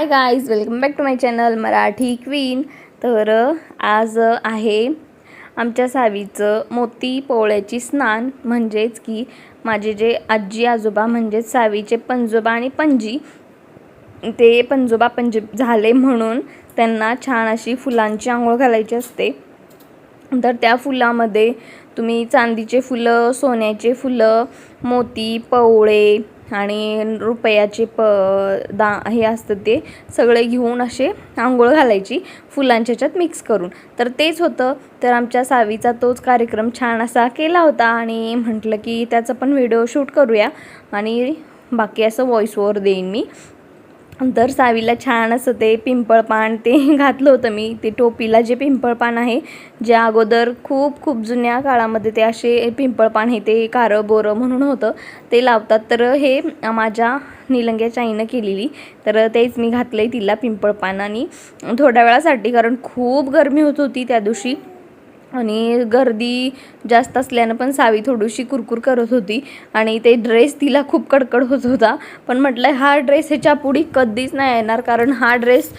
Hi guys welcome back to my channel Marathi queen तर आज आहे आमच्या सावीचं मोती पोवळ्याची स्नान. म्हणजेच की माझे जे आजी आजोबा म्हणजेच सावीचे पंजोबा आणि पणजी ते पंजोबा पंजी झाले म्हणून त्यांना छान अशी फुलांची आंघोळ घालायची असते. तर त्या फुलामध्ये तुम्ही चांदीचे फुलं सोन्याचे फुलं मोती पवळे आणि रुपयाचे प दा हे असतं ते सगळे घेऊन असे आंघोळ घालायची फुलांच्या ह्याच्यात मिक्स करून. तर तेच होतं. तर आमच्या सावीचा तोच कार्यक्रम छान असा केला होता आणि म्हटलं की त्याचं पण व्हिडिओ शूट करूया. आणि बाकी असं व्हॉइस देईन मी. तर सावीला छान असं ते पिंपळपान ते घातलं होतं मी. ते टोपीला जे पिंपळपान आहे जे अगोदर खूप खूप जुन्या काळामध्ये ते असे पिंपळपान हे ते कारं बोरं म्हणून होतं ते लावतात. तर हे माझ्या निलंग्याच्या आईनं केलेली. तर तेच मी घातलं आहे तिला पिंपळपान आणि थोड्या वेळासाठी कारण खूप गरमी होत होती त्या दिवशी आणि गर्दी जास्त असल्यानं पण सावी थोडीशी कुरकुर करत होती. आणि ते ड्रेस तिला खूप कडकड होत होता. पण म्हटलं हा ड्रेस ह्याच्या पुढे कधीच नाही येणार. कारण हा ड्रेस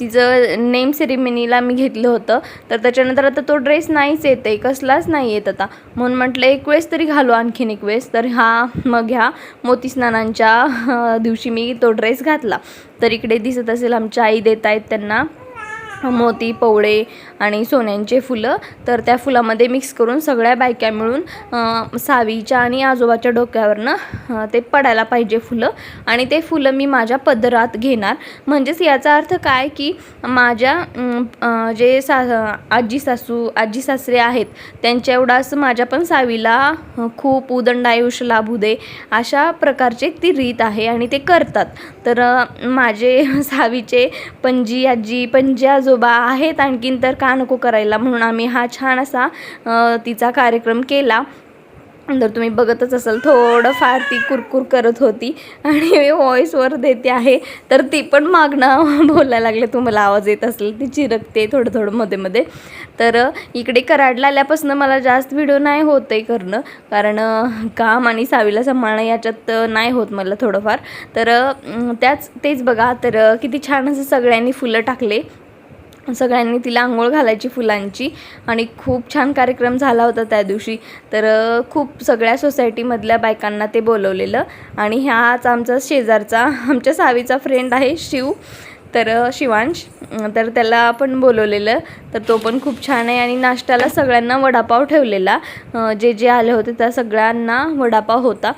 तिचं नेम सेरेमनीला मी घेतलं होतं. तर त्याच्यानंतर आता तो ड्रेस नाहीच येत आहे कसलाच नाही येत आता. म्हणून म्हटलं एक वेळेस तरी घालू आणखीन एक वेळेस. तर हा मग ह्या मोतीस्नानांच्या दिवशी मी तो ड्रेस घातला. तर इकडे दिसत असेल आमच्या आई देत आहेत त्यांना. मोती पवळे आणि सोन्यांचे फुलं. तर त्या फुलामध्ये मिक्स करून सगळ्या बायका मिळून सावीच्या आणि आजोबाच्या डोक्यावरनं ते पडायला पाहिजे फुलं. आणि ते फुलं मी माझ्या पदरात घेणार. म्हणजेच याचा अर्थ काय की माझ्या जे सा आजी सासू आजी सासरे आहेत त्यांच्या एवढा असं माझ्या पण सावीला खूप उदंड आयुष्य लाभू दे अशा प्रकारचे ती रीत आहे आणि ते करतात. तर माझे सावीचे पणजी आजी पणजी आजोबा आहेत आणखीन तर का नको करायला? म्हणून आम्ही हा छान असा तिचा कार्यक्रम केला. तर तुम्ही बघतच असाल थोडंफार ती कुरकुर करत होती आणि व्हॉईसवर देते आहे. तर ती पण मागणं बोलायला लागले. तुम्हाला आवाज येत असेल ती चिरकते थोडं थोडं मध्ये मध्ये. तर इकडे कराडला आल्यापासून मला जास्त व्हिडिओ नाही होत आहे करणं. कारण काम आणि सावीला सांभाळणं याच्यात नाही होत मला थोडंफार. तर त्याच तेच बघा. तर किती छान असं सगळ्यांनी फुलं टाकले. सगळ्यांनी तिला आंघोळ घालायची फुलांची. आणि खूप छान कार्यक्रम झाला होता त्या दिवशी. तर खूप सगळ्या सोसायटीमधल्या बायकांना ते बोलवलेलं. आणि ह्याच आमचा शेजारचा आमच्या सावीचा फ्रेंड आहे शिव. तर शिवांश. तर त्याला आपण बोलवलेलं. तर तो पण खूप छान आहे आणि नाश्त्याला सगळ्यांना वडापाव ठेवलेला. जे जे आले होते त्या सगळ्यांना वडापाव होता.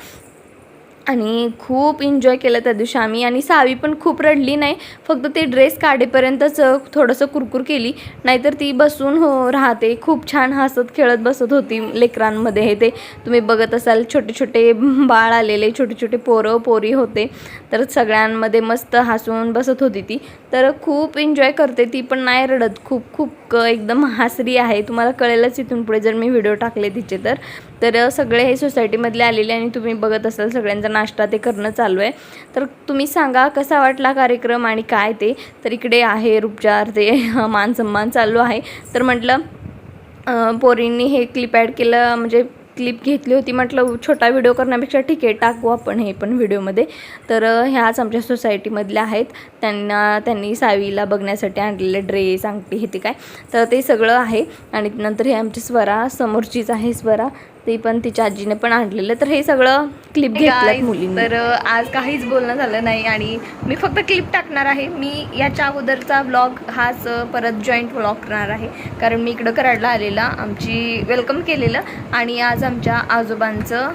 आणि खूप एन्जॉय केलं त्या दिवशी आम्ही. आणि सावी पण खूप रडली नाही. फक्त ते ड्रेस काढेपर्यंतच थोडंसं कुरकुर केली. नाहीतर ती बसून हो राहते. खूप छान हसत खेळत बसत होती लेकरांमध्ये हे ते. तुम्ही बघत असाल छोटे छोटे बाळ आलेले छोटे छोटे पोरं पोरी होते. तर सगळ्यांमध्ये मस्त हसून बसत होती ती. तर खूप एन्जॉय करते. ती पण नाही रडत. खूप खूप क एकदम हासरी आहे. तुम्हाला कळेलच इथून पुढे. जर मी व्हिडिओ टाकले तिचे तर. तर सगळे हे सोसायटीमधले आलेले आणि तुम्ही बघत असाल सगळ्यांचा नाश्ता ते करणं चालू आहे. तर तुम्ही सांगा कसा वाटला कार्यक्रम आणि काय ते? तर इकडे आहे उपचार ते मान सन्मान चालू आहे. तर म्हटलं पोरींनी हे क्लिप ॲड केलं. म्हणजे क्लिप घेतली होती. म्हटलं छोटा व्हिडिओ करण्यापेक्षा ठीक आहे टाकू आपण हे पण व्हिडिओमध्ये तर ह्याच आमच्या सोसायटीमधल्या आहेत. त्यांना त्यांनी सावीला बघण्यासाठी आणलेले ड्रेस अंगठी हे ते काय. तर ते सगळं आहे. आणि नंतर हे आमची स्वरा समोरचीच आहे स्वरा. ते पण तिच्या आजीने पण आणलेलं. तर हे सगळं क्लिप घेतलं मुलींनी. तर आज काहीच बोलणं झालं नाही आणि मी फक्त क्लिप टाकणार आहे. मी याच्या अगोदरचा ब्लॉग हाच परत जॉईंट ब्लॉग करणार आहे. कारण मी इकडं कराडला आलेला आमची वेलकम केलेलं आणि आज आमच्या आजोबांचं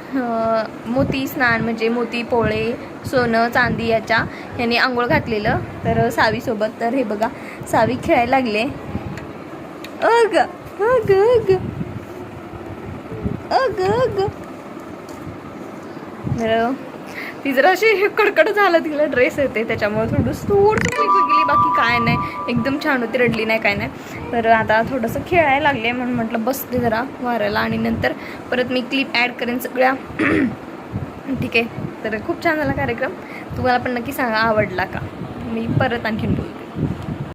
मोती स्नान म्हणजे मोती पोळे सोनं चांदी याच्या यांनी आंघोळ घातलेलं. तर सावीसोबत तर हे बघा सावी खेळायला लागले. अग अग अग. अग अग. ती जरा अशी कडकड झालं तिला ड्रेस येते त्याच्यामुळे थोडं थोडंसं गेली बाकी काय नाही. एकदम छान होती रडली नाही काय नाही. तर आता थोडंसं खेळायला लागले म्हणून म्हटलं बसते जरा वाऱ्याला आणि नंतर परत मी क्लिप ॲड करेन सगळ्या. ठीक आहे. तर खूप छान झाला कार्यक्रम. तुम्हाला पण नक्की सांगा आवडला का? मी परत आणखीन बोलते.